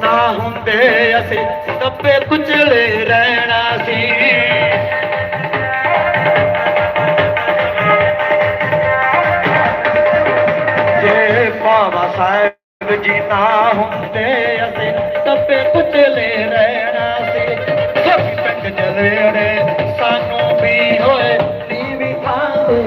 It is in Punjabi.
ਨਾ ਹੁੰਦੇ ਅਸੀਂ, ਦੱਬੇ ਕੁਚਲੇ ਰਹਿਣਾ ਸੀ। ਜੇ ਬਾਬਾ ਸਾਹਿਬ ਜੀ ਨਾ ਹੁੰਦੇ ਅਸੀਂ, ਦੱਬੇ